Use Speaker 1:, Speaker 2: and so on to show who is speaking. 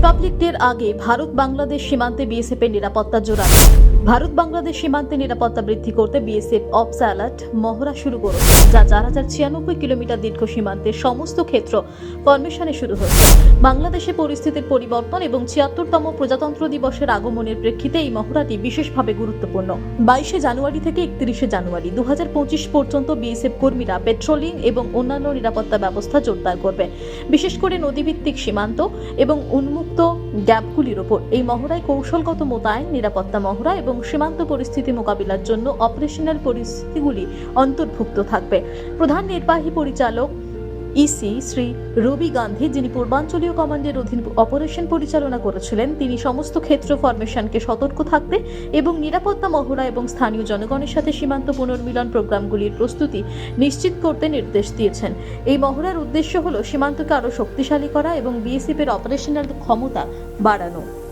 Speaker 1: Republic ডের আগে ভারত বাংলাদেশ সীমান্তে বিএসএফ এর নিরাপত্তা জোরালো। ভারত বাংলাদেশ সীমান্তে নিরাপত্তা বৃদ্ধি করতে বিএসএফ অপস অ্যালার্ট মহড়া শুরু করেছে, যা চার হাজার ছিয়ানব্বই কিলোমিটার দীর্ঘ সীমান্তের সমস্ত ক্ষেত্র ফরমেশনে শুরু হয়েছে। বাংলাদেশে পরিস্থিতির পরিবর্তন এবং ছিয়াত্তরতম প্রজাতন্ত্র দিবসের আগমনের প্রেক্ষিতে এই মহড়াটি বিশেষভাবে গুরুত্বপূর্ণ। বাইশে জানুয়ারি থেকে একত্রিশে জানুয়ারি দু হাজার পঁচিশ পর্যন্ত বিএসএফ কর্মীরা পেট্রোলিং এবং অন্যান্য নিরাপত্তা ব্যবস্থা জোরদার করবে। বিশেষ করে নদীভিত্তিক সীমান্ত এবং উন্মুক্ত গ্যাপগুলির ওপর এই মহড়ায় কৌশলগত মোতায়েন, নিরাপত্তা মহড়া এবং সীমান্ত পরিস্থিতি মোকাবিলার জন্য অপারেশনাল পরিস্থিতিগুলি অন্তর্ভুক্ত থাকবে। প্রধান নির্বাহী পরিচালক ইসি শ্রী রবি গান্ধী, যিনি পূর্বাঞ্চলীয় কমান্ডের অধীন অপারেশন পরিচালনা করেছিলেন, তিনি সমস্ত ক্ষেত্র ফরমেশনকে সতর্ক থাকতে এবং নিরাপত্তা মহড়া এবং স্থানীয় জনগণের সাথে সীমান্ত পুনর্মিলন প্রোগ্রামগুলির প্রস্তুতি নিশ্চিত করতে নির্দেশ দিয়েছেন। এই মহড়ার উদ্দেশ্য হল সীমান্তকে আরও শক্তিশালী করা এবং বিএসএফ এর অপারেশনাল ক্ষমতা বাড়ানো।